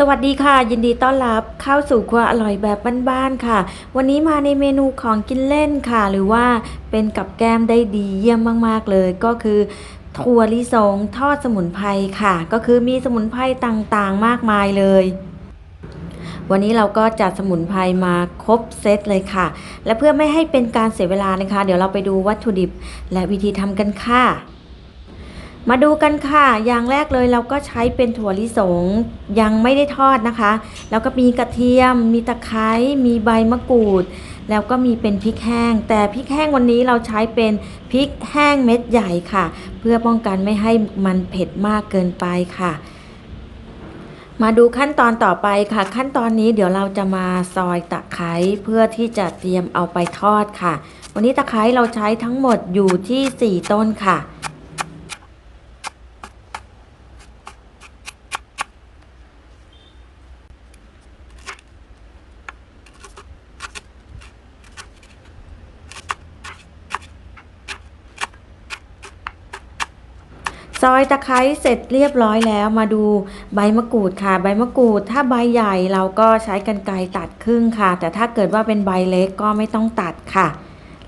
สวัสดีค่ะ ยินดีต้อนรับเข้าสู่ครัวอร่อยแบบบ้านๆค่ะ วันนี้มาในเมนูของกินเล่นค่ะ หรือว่าเป็นกับแก้มได้ดีเยี่ยมมากๆเลยก็คือถั่วลิสงทอดสมุนไพรค่ะ ก็คือมีสมุนไพรต่างๆมากมายเลย วันนี้เราก็จัดสมุนไพรมาครบเซตเลยค่ะ และเพื่อไม่ให้เป็นการเสียเวลานะคะ เดี๋ยวเราไปดูวัตถุดิบ และวิธีทำกันค่ะ มาดูกันค่ะ อย่างแรกเลยเราก็ใช้เป็นถั่วลิสงยังไม่ได้ทอดนะคะ แล้วก็มีกระเทียม มีตะไคร้ มีใบมะกรูด แล้วก็มีเป็นพริกแห้ง แต่พริกแห้งวันนี้เราใช้เป็นพริกแห้งเม็ดใหญ่ค่ะ เพื่อป้องกันไม่ให้มันเผ็ดมากเกินไปค่ะ มาดูขั้นตอนต่อไปค่ะ ขั้นตอนนี้เดี๋ยวเราจะมาซอยตะไคร้เพื่อที่จะเตรียมเอาไปทอดค่ะ วันนี้ตะไคร้เราใช้ทั้งหมดอยู่ที่ 4 ต้นค่ะ อยตะไคร้เสร็จเรียบร้อยแล้วมาดูใบมะกรูดค่ะ ใบมะกรูด ถ้าใบใหญ่เราก็ใช้กรรไกรตัดครึ่งค่ะ แต่ถ้าเกิดว่าเป็นใบเล็กก็ไม่ต้องตัดค่ะ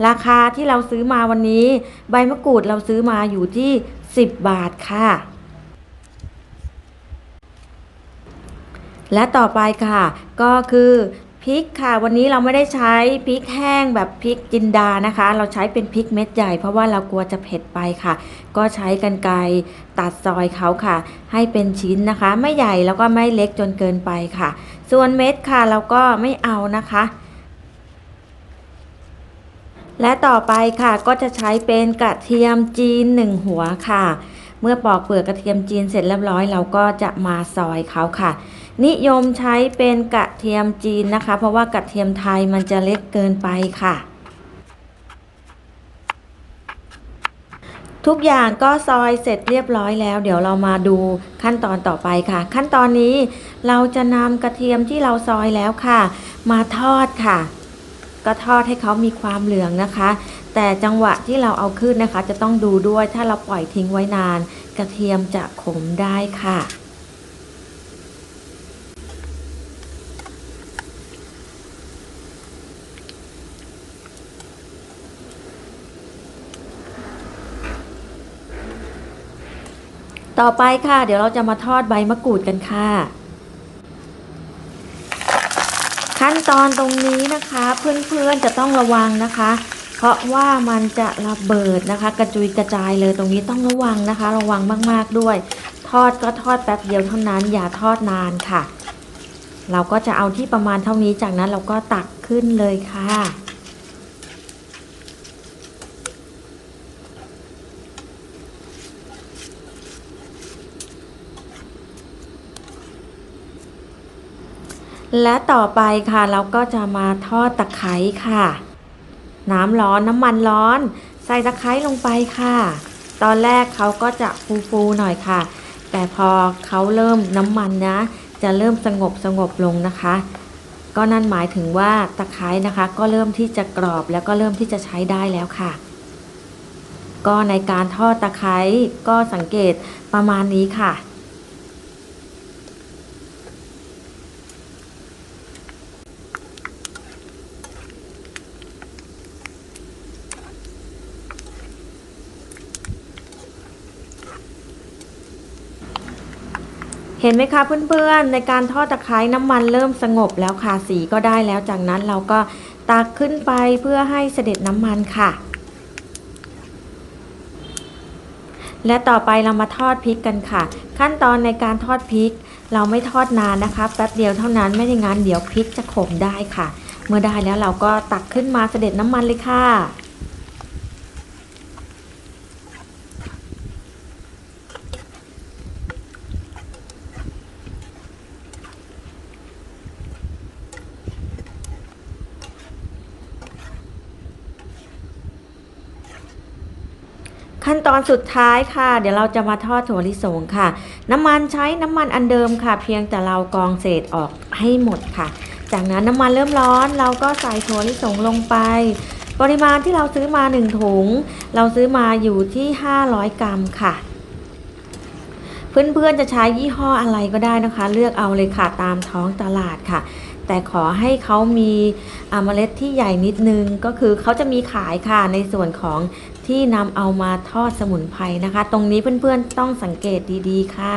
ราคาที่เราซื้อมาวันนี้ ใบมะกรูดเราซื้อมาอยู่ที่ 10 บาทค่ะ และต่อไปค่ะ ก็คือ พริกค่ะ วันนี้เราไม่ได้ใช้พริกแห้งแบบพริกจินดานะคะ เราใช้เป็นพริกเม็ดใหญ่เพราะว่าเรากลัวจะเผ็ดไปค่ะ ก็ใช้กรรไกรตัดซอยเขาค่ะ ให้เป็นชิ้นนะคะ ไม่ใหญ่แล้วก็ไม่เล็กจนเกินไปค่ะ ส่วนเม็ดค่ะเราก็ไม่เอานะคะ และต่อไปค่ะก็จะใช้เป็นกระเทียมจีนหนึ่งหัวค่ะ เมื่อปอกเปลือกกระเทียมจีนเสร็จเรียบร้อย เราก็จะมาซอยเขาค่ะ นิยมใช้เป็นกระเทียมจีนนะคะ เพราะว่ากระเทียมไทยมันจะเล็กเกินไปค่ะ ทุกอย่างก็ซอยเสร็จเรียบร้อยแล้ว เดี๋ยวเรามาดูขั้นตอนต่อไปค่ะ ขั้นตอนนี้เราจะนำกระเทียมที่เราซอยแล้วค่ะ มาทอดค่ะ ก็ทอดให้เขามีความเหลืองนะคะ แต่จังหวะที่เราเอาขึ้นนะคะ จะต้องดูด้วยถ้าเราปล่อยทิ้งไว้นาน กระเทียมจะขมได้ค่ะ ต่อไปค่ะ เดี๋ยวเราจะมาทอดใบมะกรูดกันค่ะ ขั้นตอนตรงนี้นะคะ เพื่อนๆจะต้องระวังนะคะ เพราะว่ามันจะระเบิดนะคะ กระจุยกระจายเลยตรงนี้ต้องระวังนะคะ ระวังมากๆด้วย ทอดก็ทอดแป๊บเดียวเท่านั้น อย่าทอดนานค่ะ เราก็จะเอาที่ประมาณเท่านี้จากนั้นเราก็ตักขึ้นเลยค่ะ และต่อไปค่ะเราก็จะมาทอดตะไคร้ค่ะ น้ำร้อนน้ำมันร้อน ใส่ตะไคร้ลงไปค่ะ ตอนแรกเขาก็จะฟูๆหน่อยค่ะ แต่พอเขาเริ่มน้ำมันนะ จะเริ่มสงบสงบลงนะคะ ก็นั่นหมายถึงว่าตะไคร้นะคะ ก็เริ่มที่จะกรอบแล้วก็เริ่มที่จะใช้ได้แล้วค่ะ ก็ในการทอดตะไคร้ก็สังเกตประมาณนี้ค่ะ เห็นไหมคะเพื่อนๆ ในการทอดตะไคร้น้ำมันเริ่มสงบแล้วค่ะสีก็ได้แล้วจากนั้นเราก็ตักขึ้นไปเพื่อให้เสด็จน้ำมันค่ะ และต่อไปเรามาทอดพริกกันค่ะ ขั้นตอนในการทอดพริก เราไม่ทอดนานนะคะแป๊บเดียวเท่านั้นไม่ได้งั้นเดี๋ยวพริกจะขมได้ค่ะ เมื่อได้แล้วเราก็ตักขึ้นมาเสด็จน้ำมันเลยค่ะ ขั้นตอนสุดท้ายค่ะ เดี๋ยวเราจะมาทอดถั่วลิสงค่ะ น้ำมันใช้น้ำมันอันเดิมค่ะ เพียงแต่เรากรองเศษออกให้หมดค่ะ จากนั้นน้ำมันเริ่มร้อน เราก็ใส่ถั่วลิสงลงไป ปริมาณที่เราซื้อมา 1 ถุง เราซื้อมาอยู่ที่ 500 กรัมค่ะ เพื่อนๆจะใช้ยี่ห้ออะไรก็ได้นะคะ เลือกเอาเลยค่ะตามท้องตลาดค่ะ แต่ขอให้เขามีเมล็ดที่ใหญ่นิดนึง ก็คือเขาจะมีขายค่ะในส่วนของที่นำเอามาทอดสมุนไพรนะคะ ตรงนี้เพื่อนๆต้องสังเกตดีๆค่ะ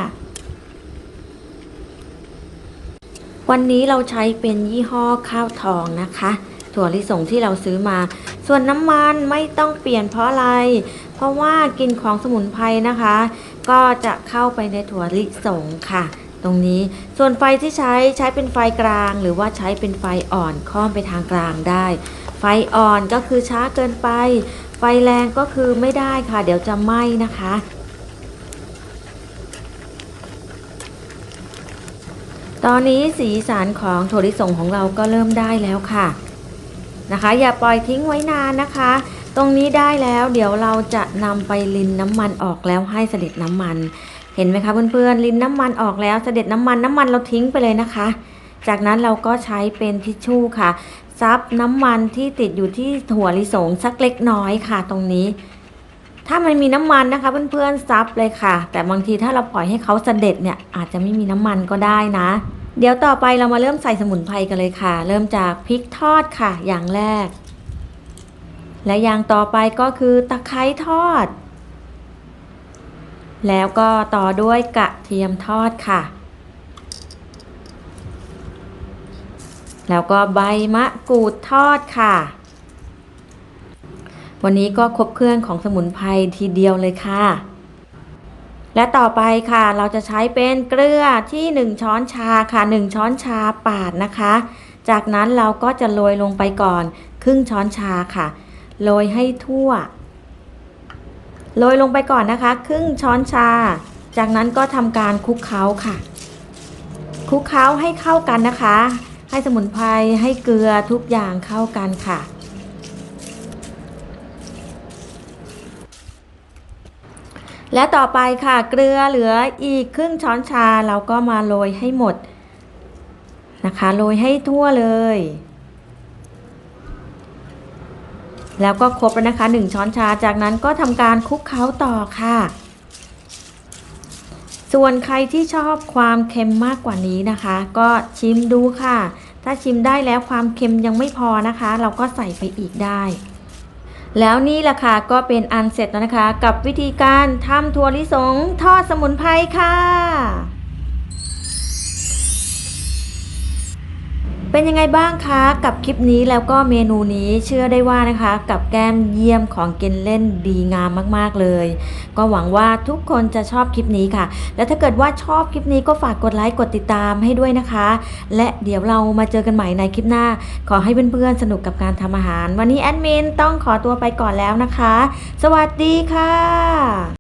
วันนี้เราใช้เป็นยี่ห้อข้าวทองนะคะถั่วลิสงที่เราซื้อมา ส่วนน้ำมันไม่ต้องเปลี่ยนเพราะอะไร เพราะว่ากลิ่นของสมุนไพรนะคะ ก็จะเข้าไปในถั่วลิสงค่ะ ตรงนี้ส่วนไฟที่ใช้ใช้เป็นไฟกลาง หรือว่าใช้เป็นไฟอ่อนค่อมไปทางกลางได้ ไฟอ่อนก็คือช้าเกินไป ไฟแรงก็คือไม่ได้ค่ะ เดี๋ยวจะไหม้นะคะตอนนี้สีสันของถั่วลิสงของเราก็เริ่มได้แล้วค่ะนะคะ อย่าปล่อยทิ้งไว้นานนะคะ ตรงนี้ได้แล้ว เดี๋ยวเราจะนำไปลินน้ำมันออกแล้วให้เสด็จน้ำมัน เห็นไหมคะเพื่อนๆลินน้ำมันออกแล้วเสด็จน้ำมันน้ำมันเราทิ้งไปเลยนะคะ จากนั้นเราก็ใช้เป็นทิชชู่ค่ะ ซับน้ำมันที่ติดอยู่ที่ถั่วลิสงสักเล็กน้อยค่ะ ตรงนี้ ถ้ามันมีน้ำมันนะคะเพื่อนๆ ซับเลยค่ะ แต่บางทีถ้าเราปล่อยให้เขาเสด็จเนี่ยอาจจะไม่มีน้ำมันก็ได้นะ เดี๋ยวต่อไปเรามาเริ่มใส่สมุนไพรกันเลยค่ะ เริ่มจากพริกทอดค่ะ อย่างแรก และอย่างต่อไปก็คือตะไคร้ทอด แล้วก็ต่อด้วยกระเทียมทอดค่ะ แล้วก็ใบมะกรูดทอดค่ะ วันนี้ก็ครบเครื่องของสมุนไพรทีเดียวเลยค่ะ และต่อไปค่ะเราจะใช้เป็นเกลือที่ 1 ช้อนชาค่ะ 1 ช้อนชาปาดนะคะ จากนั้นเราก็จะโรยลงไปก่อน ครึ่งช้อนชาค่ะ โรยให้ทั่ว โรยลงไปก่อนนะคะ ครึ่งช้อนชา จากนั้นก็ทำการคลุกเคล้าค่ะ คลุกเคล้าให้เข้ากันนะคะ ให้สมุนไพรให้เกลือทุกอย่างเข้ากันค่ะ และต่อไปค่ะ เกลือเหลืออีกครึ่งช้อนชาเราก็มาโรยให้หมดนะคะ โรยให้ทั่วเลย แล้วก็ครบแล้วนะคะ 1 ช้อนชา จากนั้นก็ทำการคลุกเคล้าต่อค่ะ ส่วนใครที่ชอบความเค็มมากกว่านี้นะคะ ก็ชิมดูค่ะ ถ้าชิมได้แล้วความเค็มยังไม่พอนะคะ เราก็ใส่ไปอีกได้แล้วนี่แหละค่ะก็เป็นอันเสร็จแล้วนะคะ กับวิธีการทำถั่วลิสงทอดสมุนไพรค่ะ เป็นยังไงบ้างคะกับคลิปนี้แล้วก็เมนูนี้เชื่อได้ว่านะคะ กับแก้มเยี่ยมของกินเล่นดีงามมาก ๆ เลย ก็หวังว่าทุกคนจะชอบคลิปนี้ค่ะ และถ้าเกิดว่าชอบคลิปนี้ก็ฝากกดไลค์กดติดตามให้ด้วยนะคะ และเดี๋ยวเรามาเจอกันใหม่ในคลิปหน้า ขอให้เพื่อนๆสนุกกับการทำอาหาร วันนี้แอดมินต้องขอตัวไปก่อนแล้วนะคะ สวัสดีค่ะ